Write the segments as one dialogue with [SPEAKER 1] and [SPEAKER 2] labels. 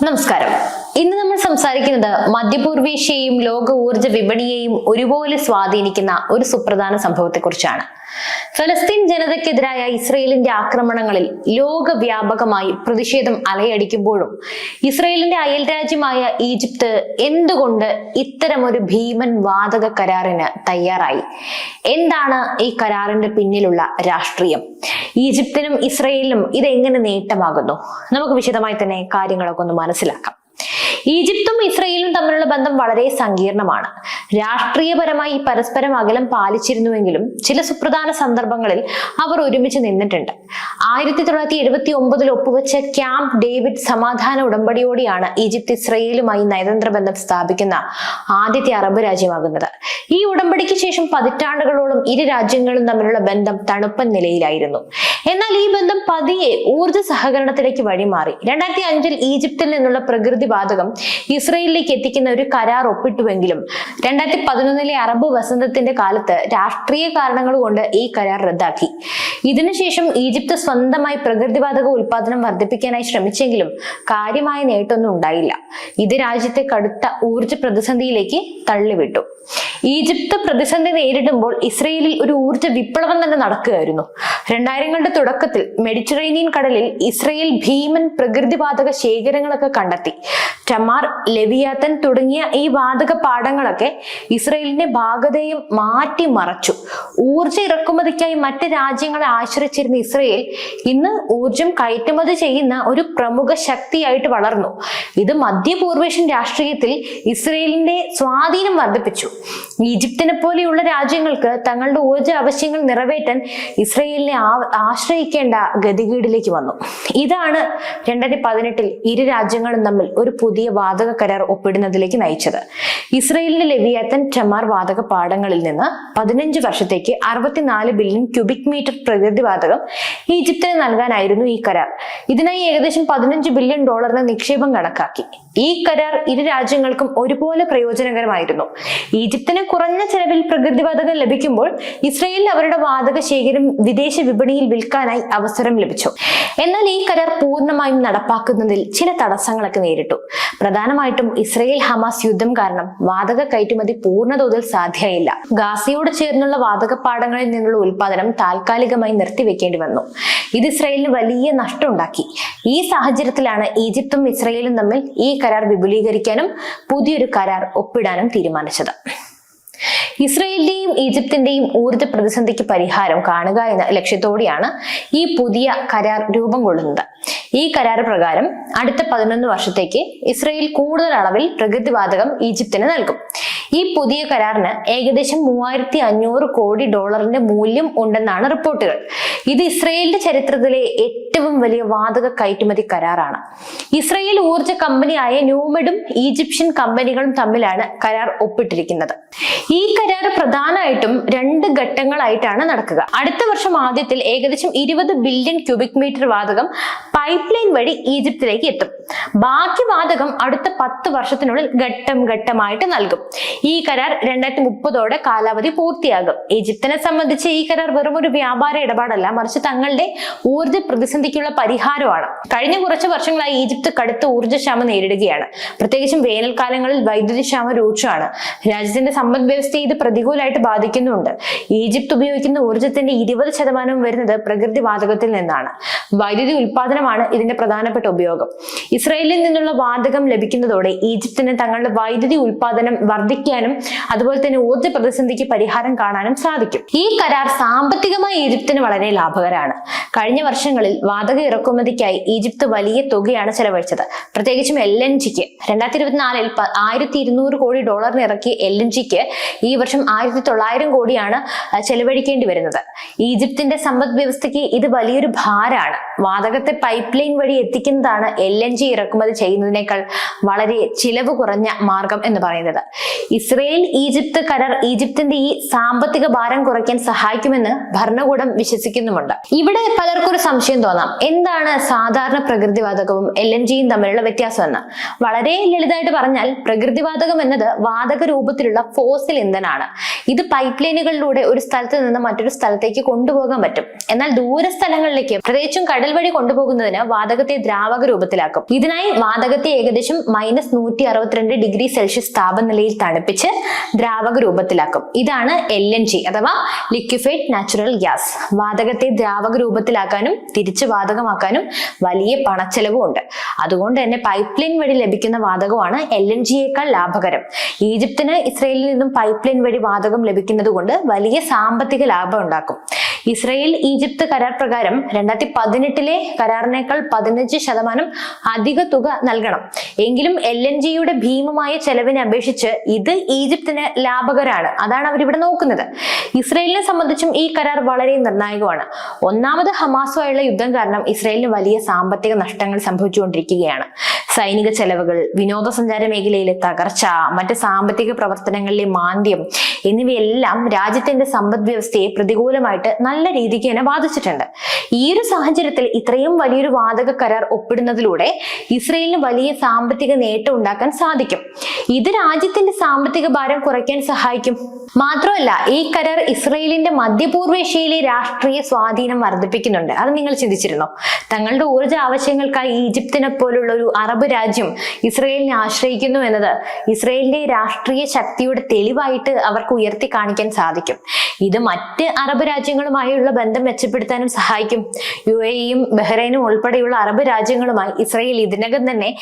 [SPEAKER 1] നമസ്കാരം ഇന്ന് നമ്മൾ സംസാരിക്കുന്നത് മധ്യപൂർവേഷ്യയും ലോക ഊർജ വിപണിയെയും ഒരുപോലെ സ്വാധീനിക്കുന്ന ഒരു സുപ്രധാന സംഭവത്തെക്കുറിച്ചാണ്. ഫലസ്തീൻ ജനതയ്ക്കെതിരായ ഇസ്രയേലിന്റെ ആക്രമണങ്ങളിൽ ലോകവ്യാപകമായി പ്രതിഷേധം അലയടിക്കുമ്പോഴും ഇസ്രയേലിന്റെ അയൽ രാജ്യമായ ഈജിപ്ത് എന്തുകൊണ്ട് ഇത്തരമൊരു ഭീമൻ വാതക കരാറിന് തയ്യാറായി? എന്താണ് ഈ കരാറിന്റെ പിന്നിലുള്ള രാഷ്ട്രീയം? ഈജിപ്തിനും ഇസ്രയേലിനും ഇതെങ്ങനെ നേട്ടമാകുന്നു? നമുക്ക് വിശദമായി തന്നെ കാര്യങ്ങളൊക്കെ ഒന്ന് മനസ്സിലാക്കാം. ഈജിപ്തും ഇസ്രയേലും തമ്മിലുള്ള ബന്ധം വളരെ സങ്കീർണമാണ്. രാഷ്ട്രീയപരമായി പരസ്പരം അകലം പാലിച്ചിരുന്നുവെങ്കിലും ചില സുപ്രധാന സന്ദർഭങ്ങളിൽ അവർ ഒരുമിച്ച് നിന്നിട്ടുണ്ട്. ആയിരത്തി തൊള്ളായിരത്തി എഴുപത്തി ഒമ്പതിൽ ഒപ്പുവെച്ച ക്യാമ്പ് ഡേവിഡ് സമാധാന ഉടമ്പടിയോടെയാണ് ഈജിപ്ത് ഇസ്രയേലുമായി നയതന്ത്ര ബന്ധം സ്ഥാപിക്കുന്ന ആദ്യത്തെ അറബ് രാജ്യമാകുന്നത്. ഈ ഉടമ്പടിക്ക് ശേഷം പതിറ്റാണ്ടുകളോളം ഇരു രാജ്യങ്ങളും തമ്മിലുള്ള ബന്ധം തണുപ്പൻ നിലയിലായിരുന്നു. എന്നാൽ ഈ ബന്ധം പതിയെ ഊർജ സഹകരണത്തിലേക്ക് വഴിമാറി. രണ്ടായിരത്തി അഞ്ചിൽ ഈജിപ്തിൽ നിന്നുള്ള പ്രകൃതി വാതകം ഇസ്രയേലിലേക്ക് എത്തിക്കുന്ന ഒരു കരാർ ഒപ്പിട്ടുവെങ്കിലും രണ്ടായിരത്തി പതിനൊന്നിലെ അറബ് വസന്തത്തിന്റെ കാലത്ത് രാഷ്ട്രീയ കാരണങ്ങൾ കൊണ്ട് ഈ കരാർ റദ്ദാക്കി. ഇതിനുശേഷം ഈജിപ്ത് സ്വന്തമായി പ്രകൃതിവാതക ഉൽപാദനം വർദ്ധിപ്പിക്കാനായി ശ്രമിച്ചെങ്കിലും കാര്യമായ നേട്ടമൊന്നും ഉണ്ടായില്ല. ഇത് രാജ്യത്തെ കടുത്ത ഊർജ പ്രതിസന്ധിയിലേക്ക് തള്ളിവിട്ടു. ഈജിപ്ത് പ്രതിസന്ധി നേരിടുമ്പോൾ ഇസ്രയേലിൽ ഒരു ഊർജ വിപ്ലവം തന്നെ നടക്കുകയായിരുന്നു. രണ്ടായിരങ്ങളുടെ തുടക്കത്തിൽ മെഡിറ്ററേനിയൻ കടലിൽ ഇസ്രയേൽ ഭീമൻ പ്രകൃതിവാതക ശേഖരങ്ങളൊക്കെ കണ്ടെത്തി. ടമാർ ലെവിയാത്തൻ തുടങ്ങിയ ഈ വാതക പാടങ്ങളൊക്കെ ഇസ്രയേലിന്റെ ഭാഗതയും മാറ്റി മറച്ചു ഊർജ ഇറക്കുമതിക്കായി മറ്റ് രാജ്യങ്ങളെ ആശ്രയിച്ചിരുന്ന ഇസ്രയേൽ ഇന്ന് ഊർജം കയറ്റുമതി ചെയ്യുന്ന ഒരു പ്രമുഖ ശക്തിയായിട്ട് വളർന്നു. ഇത് മധ്യപൂർവേഷ്യൻ രാഷ്ട്രീയത്തിൽ ഇസ്രയേലിന്റെ സ്വാധീനം വർദ്ധിപ്പിച്ചു. ഈജിപ്തിനെ പോലെയുള്ള രാജ്യങ്ങൾക്ക് തങ്ങളുടെ ഊർജ ആവശ്യങ്ങൾ നിറവേറ്റാൻ ഇസ്രയേലിനെ ആശ്രയിക്കേണ്ട ഗതികേടിലേക്ക് വന്നു. ഇതാണ് രണ്ടായിരത്തി പതിനെട്ടിൽ ഇരു രാജ്യങ്ങളും തമ്മിൽ ഒരു പുതിയ വാതക കരാർ ഒപ്പിടുന്നതിലേക്ക് നയിച്ചത്. ഇസ്രയേലിന്റെ ലെവിയാത്തൻ ചമാർ വാതക പാടങ്ങളിൽ നിന്ന് പതിനഞ്ച് വർഷത്തേക്ക് അറുപത്തിനാല് ബില്യൺ ക്യൂബിക് മീറ്റർ പ്രകൃതി വാതകം ഈജിപ്തിന് നൽകാനായിരുന്നു ഈ കരാർ. ഇതിനായി ഏകദേശം പതിനഞ്ച് ബില്യൺ ഡോളറിന് നിക്ഷേപം കണക്കാക്കി. ഈ കരാർ ഇരു രാജ്യങ്ങൾക്കും ഒരുപോലെ പ്രയോജനകരമായിരുന്നു. ഈജിപ്തിന് കുറഞ്ഞ ചെലവിൽ പ്രകൃതിവാതകം ലഭിക്കുമ്പോൾ ഇസ്രയേലിൽ അവരുടെ വാതക ശേഖരം വിദേശ വിപണിയിൽ വിൽക്കാനായി അവസരം ലഭിച്ചു. എന്നാൽ ഈ കരാർ പൂർണമായും നടപ്പാക്കുന്നതിൽ ചില തടസ്സങ്ങളൊക്കെ നേരിട്ടു. പ്രധാനമായിട്ടും ഇസ്രയേൽ ഹമാസ് യുദ്ധം കാരണം വാതക കയറ്റുമതി പൂർണതോതിൽ സാധ്യമായില്ല. ഗാസിയോട് ചേർന്നുള്ള വാതകപ്പാടങ്ങളിൽ നിന്നുള്ള ഉൽപാദനം താൽക്കാലികമായി നിർത്തിവെക്കേണ്ടി വന്നു. ഇത് ഇസ്രയേലിന് വലിയ നഷ്ടമുണ്ടാക്കി. ഈ സാഹചര്യത്തിലാണ് ഈജിപ്തും ഇസ്രയേലും തമ്മിൽ ഈ കരാർ വിപുലീകരിക്കാനും പുതിയൊരു കരാർ ഒപ്പിടാനും തീരുമാനിച്ചത്. ഇസ്രയേലിന്റെയും ഈജിപ്തിന്റെയും ഊർജ പ്രതിസന്ധിക്ക് പരിഹാരം കാണുക എന്ന ലക്ഷ്യത്തോടെയാണ് ഈ പുതിയ കരാർ രൂപം കൊള്ളുന്നത്. ഈ കരാർ പ്രകാരം അടുത്ത പതിനൊന്ന് വർഷത്തേക്ക് ഇസ്രയേൽ കൂടുതൽ അളവിൽ പ്രകൃതിവാതകം ഈജിപ്തിന് നൽകും. ഈ പുതിയ കരാറിന് ഏകദേശം മൂവായിരത്തി അഞ്ഞൂറ് കോടി ഡോളറിന്റെ മൂല്യം ഉണ്ടെന്നാണ് റിപ്പോർട്ടുകൾ. ഇത് ഇസ്രയേലിന്റെ ചരിത്രത്തിലെ ഏറ്റവും വലിയ വാതക കയറ്റുമതി കരാറാണ്. ഇസ്രയേൽ ഊർജ കമ്പനിയായ ന്യൂമെഡും ഈജിപ്ഷ്യൻ കമ്പനികളും തമ്മിലാണ് കരാർ ഒപ്പിട്ടിരിക്കുന്നത്. ഈ കരാർ പ്രധാനമായിട്ടും രണ്ട് ഘട്ടങ്ങളായിട്ടാണ് നടക്കുക. അടുത്ത വർഷം ആദ്യത്തിൽ ഏകദേശം ഇരുപത് ബില്യൺ ക്യൂബിക് മീറ്റർ വാതകം പൈപ്പ് ലൈൻ വഴി ഈജിപ്തിലേക്ക് എത്തും. ബാക്കി വാതകം അടുത്ത പത്ത് വർഷത്തിനുള്ളിൽ ഘട്ടം ഘട്ടമായിട്ട് നൽകും. ഈ കരാർ രണ്ടായിരത്തി മുപ്പതോടെ കാലാവധി പൂർത്തിയാകും. ഈജിപ്തിനെ സംബന്ധിച്ച് ഈ കരാർ വെറും ഒരു വ്യാപാര ഇടപാടല്ല മറിച്ച് തങ്ങളുടെ ഊർജ പ്രതിസന്ധിക്കുള്ള പരിഹാരമാണ്. കഴിഞ്ഞ കുറച്ച് വർഷങ്ങളായി ഈജിപ്ത് കടുത്ത ഊർജക്ഷാമം നേരിടുകയാണ്. പ്രത്യേകിച്ചും വേനൽക്കാലങ്ങളിൽ വൈദ്യുതി ക്ഷാമം രൂക്ഷമാണ്. രാജ്യത്തിന്റെ സമ്പദ് വ്യവസ്ഥയെ ഇത് പ്രതികൂലമായിട്ട് ബാധിക്കുന്നുണ്ട്. ഈജിപ്ത് ഉപയോഗിക്കുന്ന ഊർജത്തിന്റെ ഇരുപത് ശതമാനവും വരുന്നത് പ്രകൃതി വാതകത്തിൽ നിന്നാണ്. വൈദ്യുതി ഉൽപാദനമാണ് ഇതിന്റെ പ്രധാനപ്പെട്ട ഉപയോഗം. ഇസ്രയേലിൽ നിന്നുള്ള വാതകം ലഭിക്കുന്നതോടെ ഈജിപ്തിന് തങ്ങളുടെ വൈദ്യുതി ഉൽപാദനം വർദ്ധിക്കാനും അതുപോലെ തന്നെ ഊർജ പ്രതിസന്ധിക്ക് പരിഹാരം കാണാനും സാധിക്കും. ഈ കരാർ സാമ്പത്തികമായി ഈജിപ്തിന് വളരെ ലാഭകരമാണ്. കഴിഞ്ഞ വർഷങ്ങളിൽ വാതക ഇറക്കുമതിക്കായി ഈജിപ്ത് വലിയ തുകയാണ് ചെലവഴിച്ചത്. പ്രത്യേകിച്ചും എൽ എൻ ജിക്ക്. രണ്ടായിരത്തി ഇരുപത്തിനാലിൽ ആയിരത്തി ഇരുന്നൂറ് കോടി ഡോളറിന് ഇറക്കിയ എൽ എൻ ജിക്ക് ഈ വർഷം ആയിരത്തി തൊള്ളായിരം കോടിയാണ് ചെലവഴിക്കേണ്ടി വരുന്നത്. ഈജിപ്തിന്റെ സമ്പദ് വ്യവസ്ഥയ്ക്ക് ഇത് വലിയൊരു ഭാരമാണ്. വാതകത്തെ പൈപ്പ് ലൈൻ വഴി എത്തിക്കുന്നതാണ് എൽ എൻ ജി ഇറക്കുമതി ചെയ്യുന്നതിനേക്കാൾ വളരെ ചിലവ് കുറഞ്ഞ മാർഗം എന്ന് പറയുന്നത്. ഇസ്രയേൽ ഈജിപ്ത് കരാർ ഈജിപ്തിന്റെ ഈ സാമ്പത്തിക ഭാരം കുറയ്ക്കാൻ സഹായിക്കുമെന്ന് ഭരണകൂടം വിശ്വസിക്കുന്നുമുണ്ട്. ഇവിടെ പലർക്കും ഒരു സംശയം തോന്നാം. എന്താണ് സാധാരണ പ്രകൃതിവാതകവും എൽ എൻ ജിയും തമ്മിലുള്ള വ്യത്യാസം എന്ന് വളരെ ലളിതമായിട്ട് പറഞ്ഞാൽ പ്രകൃതിവാതകം എന്നത് വാതക രൂപത്തിലുള്ള ഫോസിൽ ഇന്ധനാണ് ഇത് പൈപ്പ് ലൈനുകളിലൂടെ ഒരു സ്ഥലത്ത് നിന്ന് മറ്റൊരു സ്ഥലത്തേക്ക് കൊണ്ടുപോകാൻ പറ്റും. എന്നാൽ ദൂര സ്ഥലങ്ങളിലേക്ക് പ്രത്യേകിച്ചും കടൽ വഴി കൊണ്ടുപോകുന്നതിന് വാതകത്തെ ദ്രാവക രൂപത്തിലാക്കും. ഇതിനായി വാതകത്തെ ഏകദേശം മൈനസ് നൂറ്റി അറുപത്തിരണ്ട് ഡിഗ്രി സെൽഷ്യസ് താപനിലയിൽ തണുപ്പിച്ച് ദ്രാവക രൂപത്തിലാക്കും. ഇതാണ് എൽ എൻ ജി അഥവാ ലിക്വിഫൈഡ് നാച്ചുറൽ ഗ്യാസ് വാതകത്തെ ദ്രാവക രൂപത്തിലാക്കാനും തിരിച്ച് വാതകമാക്കാനും വലിയ പണച്ചെലവും ഉണ്ട് അതുകൊണ്ട് തന്നെ പൈപ്പ് ലൈൻ വഴി ലഭിക്കുന്ന വാതകമാണ് എൽ എൻ ജിയേക്കാൾ ലാഭകരം. ഈജിപ്തിന് ഇസ്രയേലിൽ നിന്നും പൈപ്പ് ലൈൻ വഴി വാതകം ലഭിക്കുന്നത് കൊണ്ട് വലിയ സാമ്പത്തിക ലാഭം ഉണ്ടാക്കും. ഇസ്രയേൽ ഈജിപ്ത് കരാർ പ്രകാരം രണ്ടായിരത്തി പതിനെട്ടിലെ കരാറിനേക്കാൾ പതിനഞ്ച് ശതമാനം അധിക തുക നൽകണം. എങ്കിലും എൽ എൻ ജിയുടെ ഭീമമായ ചെലവിനെ അപേക്ഷിച്ച് ഇത് ഈജിപ്തിന് ലാഭകരമാണ് അതാണ് അവരിവിടെ നോക്കുന്നത്. ഇസ്രയേലിനെ സംബന്ധിച്ചും ഈ കരാർ വളരെ നിർണായകമാണ്. ഒന്നാമത് ഹമാസുമായുള്ള യുദ്ധം കാരണം ഇസ്രയേലിന് വലിയ സാമ്പത്തിക നഷ്ടങ്ങൾ സംഭവിച്ചുകൊണ്ടിരിക്കുകയാണ്. സൈനിക ചെലവുകൾ വിനോദസഞ്ചാര മേഖലയിലെ തകർച്ച മറ്റ് സാമ്പത്തിക പ്രവർത്തനങ്ങളിലെ മാന്ദ്യം എന്നിവയെല്ലാം രാജ്യത്തിന്റെ സമ്പദ് വ്യവസ്ഥയെ പ്രതികൂലമായിട്ട് നല്ല രീതിക്ക് തന്നെ ബാധിച്ചിട്ടുണ്ട്. ഈ ഒരു സാഹചര്യത്തിൽ ഇത്രയും വലിയൊരു വാതക കരാർ ഒപ്പിടുന്നതിലൂടെ ഇസ്രയേലിന് വലിയ സാമ്പത്തിക നേട്ടം ഉണ്ടാക്കാൻ സാധിക്കും. ഇത് രാജ്യത്തിന്റെ സാമ്പത്തിക ഭാരം കുറയ്ക്കാൻ സഹായിക്കും. മാത്രമല്ല ഈ കരാർ ഇസ്രയേലിന്റെ മധ്യപൂർവേഷ്യയിലെ രാഷ്ട്രീയ സ്വാധീനം വർദ്ധിപ്പിക്കുന്നുണ്ട്. അത് നിങ്ങൾ ചിന്തിച്ചിരുന്നോ? തങ്ങളുടെ ഊർജ ആവശ്യങ്ങൾക്കായി ഈജിപ്തിനെ പോലുള്ള ഒരു അറബ് രാജ്യം ഇസ്രയേലിനെ ആശ്രയിക്കുന്നു എന്നത് ഇസ്രയേലിന്റെ രാഷ്ട്രീയ ശക്തിയുടെ തെളിവായിട്ട് അവർക്ക് ഉയർത്തി കാണിക്കാൻ സാധിക്കും. ഇത് മറ്റ് അറബ് രാജ്യങ്ങളുമായുള്ള ബന്ധം മെച്ചപ്പെടുത്താനും സഹായിക്കും. യു എയും ബഹ്റൈനും ഉൾപ്പെടെയുള്ള അറബ് രാജ്യങ്ങളുമായി ഇസ്രയേൽ ഇതിനകം തന്നെ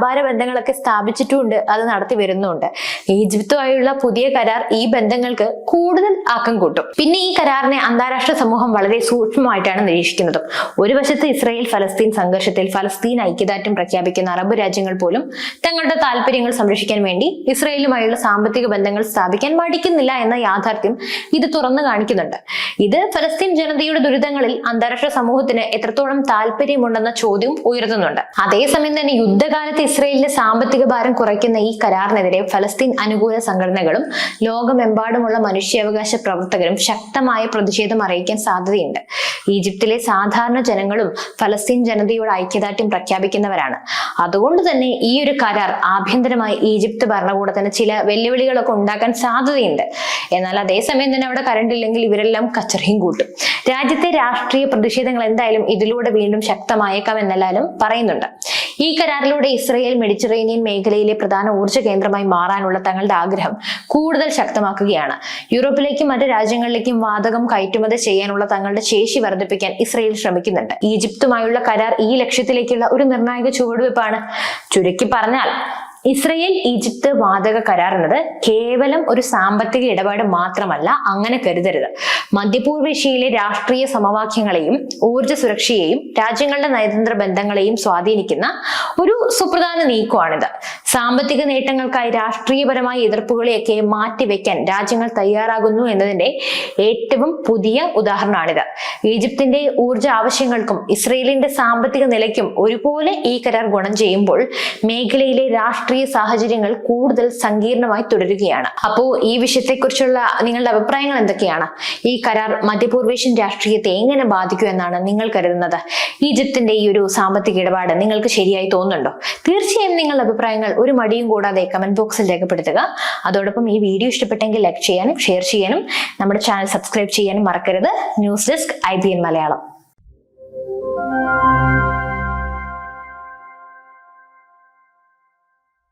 [SPEAKER 1] ബന്ധങ്ങളൊക്കെ സ്ഥാപിച്ചിട്ടുമുണ്ട് അത് നടത്തി വരുന്നുണ്ട് ഈജിപ്തുമായുള്ള പുതിയ കരാർ ഈ ബന്ധങ്ങൾക്ക് കൂടുതൽ ആക്കം കൂട്ടും. പിന്നെ ഈ കരാറിനെ അന്താരാഷ്ട്ര സമൂഹം വളരെ സൂക്ഷ്മമായിട്ടാണ് നിരീക്ഷിക്കുന്നത്. ഒരു വശത്ത് ഇസ്രയേൽ ഫലസ്തീൻ സംഘർഷത്തിൽ ഫലസ്തീൻ ഐക്യദാർഢ്യം പ്രഖ്യാപിക്കുന്ന അറബ് രാജ്യങ്ങൾ പോലും തങ്ങളുടെ താല്പര്യങ്ങൾ സംരക്ഷിക്കാൻ വേണ്ടി ഇസ്രയേലുമായുള്ള സാമ്പത്തിക ബന്ധങ്ങൾ സ്ഥാപിക്കാൻ മടിക്കുന്നില്ല എന്ന യാഥാർത്ഥ്യം ഇത് തുറന്നു കാണിക്കുന്നുണ്ട്. ഇത് ഫലസ്തീൻ ജനതയുടെ ദുരിതങ്ങളിൽ അന്താരാഷ്ട്ര സമൂഹത്തിന് എത്രത്തോളം താല്പര്യമുണ്ടെന്ന ചോദ്യം ഉയർത്തുന്നുണ്ട്. അതേസമയം തന്നെ യുദ്ധകാലത്ത് ഇസ്രയേലിന്റെ സാമ്പത്തിക ഭാരം കുറയ്ക്കുന്ന ഈ കരാറിനെതിരെ ഫലസ്തീൻ അനുകൂല സംഘടനകളും ലോകമെമ്പാടുമുള്ള മനുഷ്യാവകാശ പ്രവർത്തകരും ശക്തമായ പ്രതിഷേധം അറിയിക്കാൻ സാധ്യതയുണ്ട്. ഈജിപ്തിലെ സാധാരണ ജനങ്ങളും ഫലസ്തീൻ ജനതയോട് ഐക്യദാർഢ്യം പ്രഖ്യാപിക്കുന്നവരാണ്. അതുകൊണ്ട് തന്നെ ഈ ഒരു കരാർ ആഭ്യന്തരമായി ഈജിപ്ത് ഭരണകൂടത്തിന് ചില വെല്ലുവിളികളൊക്കെ ഉണ്ടാക്കാൻ സാധ്യതയുണ്ട്. എന്നാൽ അതേസമയം തന്നെ അവിടെ കറണ്ട് ഇല്ലെങ്കിൽ ഇവരെല്ലാം കച്ചറയും കൂട്ടും. രാജ്യത്തെ രാഷ്ട്രീയ പ്രതിഷേധങ്ങൾ എന്തായാലും ഇതിലൂടെ വീണ്ടും ശക്തമായേക്കാം എന്നെല്ലാവരും പറയുന്നുണ്ട്. ഈ കരാറിലൂടെ ഇസ്രയേൽ മെഡിറ്ററേനിയൻ മേഖലയിലെ പ്രധാന ഊർജ കേന്ദ്രമായി മാറാനുള്ള തങ്ങളുടെ ആഗ്രഹം കൂടുതൽ ശക്തമാക്കുകയാണ്. യൂറോപ്പിലേക്കും മറ്റ് രാജ്യങ്ങളിലേക്കും വാതകം കയറ്റുമതി ചെയ്യാനുള്ള തങ്ങളുടെ ശേഷി വർദ്ധിപ്പിക്കാൻ ഇസ്രയേൽ ശ്രമിക്കുന്നുണ്ട്. ഈജിപ്തുമായുള്ള കരാർ ഈ ലക്ഷ്യത്തിലേക്കുള്ള ഒരു നിർണായക ചുവടുവെപ്പാണ് ചുരുക്കി പറഞ്ഞാൽ ഇസ്രയേൽ ഈജിപ്ത് വാതക കരാർ എന്നത് കേവലം ഒരു സാമ്പത്തിക ഇടപാട് മാത്രമല്ല അങ്ങനെ കരുതരുത്. മധ്യപൂർവേഷ്യയിലെ രാഷ്ട്രീയ സമവാക്യങ്ങളെയും ഊർജ സുരക്ഷയെയും രാജ്യങ്ങളുടെ നയതന്ത്ര ബന്ധങ്ങളെയും സ്വാധീനിക്കുന്ന ഒരു സുപ്രധാന നീക്കമാണിത്. സാമ്പത്തിക നേട്ടങ്ങൾക്കായി രാഷ്ട്രീയപരമായ എതിർപ്പുകളെയൊക്കെ മാറ്റിവെക്കാൻ രാജ്യങ്ങൾ തയ്യാറാകുന്നു എന്നതിന്റെ ഏറ്റവും പുതിയ ഉദാഹരണമാണിത് ഈജിപ്തിന്റെ ഊർജ ആവശ്യങ്ങൾക്കും ഇസ്രയേലിന്റെ സാമ്പത്തിക നിലയ്ക്കും ഒരുപോലെ ഈ കരാർ ഗുണം ചെയ്യുമ്പോൾ മേഖലയിലെ രാഷ്ട്രീയ സാഹചര്യങ്ങൾ കൂടുതൽ സങ്കീർണമായി തുടരുകയാണ്. അപ്പോ ഈ വിഷയത്തെക്കുറിച്ചുള്ള നിങ്ങളുടെ അഭിപ്രായങ്ങൾ എന്തൊക്കെയാണ്? ഈ കരാർ മധ്യപൂർവേഷ്യൻ രാഷ്ട്രീയത്തെ എങ്ങനെ ബാധിക്കും എന്നാണ് നിങ്ങൾ കരുതുന്നത്? ഈജിപ്തിന്റെ ഈ ഒരു സാമ്പത്തിക ഇടപാട് നിങ്ങൾക്ക് ശരിയായി തോന്നുന്നുണ്ടോ? തീർച്ചയായും നിങ്ങളുടെ അഭിപ്രായങ്ങൾ ഒരു മടിയും കൂടാതെ കമന്റ് ബോക്സിൽ രേഖപ്പെടുത്തുക. അതോടൊപ്പം ഈ വീഡിയോ ഇഷ്ടപ്പെട്ടെങ്കിൽ ലൈക്ക് ചെയ്യാനും ഷെയർ ചെയ്യാനും നമ്മുടെ ചാനൽ സബ്സ്ക്രൈബ് ചെയ്യാനും മറക്കരുത്. News desk I Malayalam.